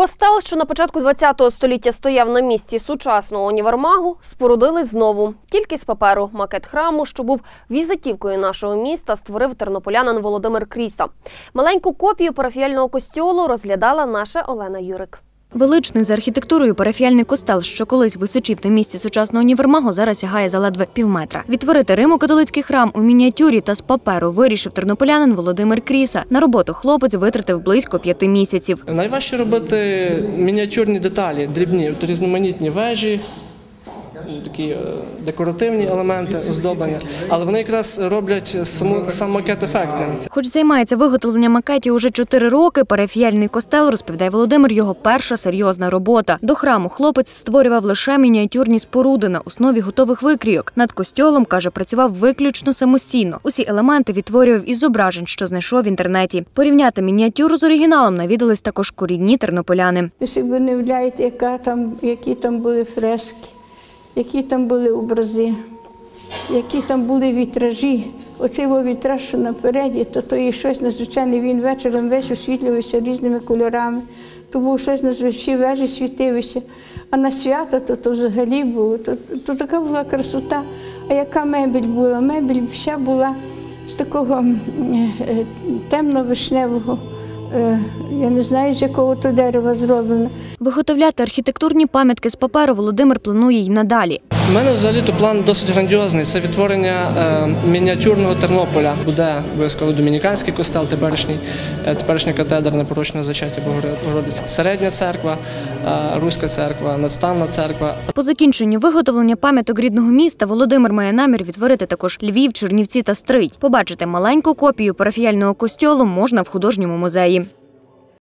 Костел, що на початку ХХ століття стояв на місці сучасного універмагу, спорудили знову. Тільки з паперу. Макет храму, що був візитівкою нашого міста, створив тернополянин Володимир Кріса. Маленьку копію парафіяльного костюлу розглядала наша Олена Юрик. Величний за архітектурою парафіальний костел, що колись височив на місці сучасного універмагу, зараз сягає за ледве півметра. Відтворити римо-католицький храм у мініатюрі та з паперу вирішив тернополянин Володимир Кріса. На роботу хлопець витратив близько п'яти місяців. Найважче робити мініатюрні деталі, дрібні, різноманітні вежі, такі е, декоративні елементи оздоблення, але вони якраз роблять саму, сам макет ефектним. Хоч займається виготовленням макетів уже чотири роки, парафіяльний костел, розповідає Володимир, його перша серйозна робота. До храму хлопець створював лише мініатюрні споруди на основі готових викрійок. Над костьолом, каже, працював виключно самостійно. Усі елементи відтворював із зображень, що знайшов в інтернеті. Порівняти мініатюру з оригіналом навідались також корінні тернополяни. Ви собі не уявляєте, яка там, які там були фрески, які там були образи, які там були вітражі. Оцей його вітраж, що напереді, то то є щось надзвичайне. Він вечором весь освітлювався різними кольорами. То було щось надзвичайне, вежі світилися. А на свята то, то взагалі було. То, то така була красота. А яка мебель була? Мебель вся була з такого е, темно-вишневого, е, я не знаю, з якого то дерева зроблено. Виготовляти архітектурні пам'ятки з паперу Володимир планує й надалі. У мене взагалі то план досить грандіозний. Це відтворення е, мініатюрного Тернополя. Буде обов'язково домініканський костел, теперішній, е, теперішня катедра непорочного зачаття Богородиці, середня церква, е, руська церква, надставна церква, По закінченню виготовлення пам'яток рідного міста Володимир має намір відтворити також Львів, Чернівці та Стрий. Побачити маленьку копію парафіяльного костьолу можна в художньому музеї.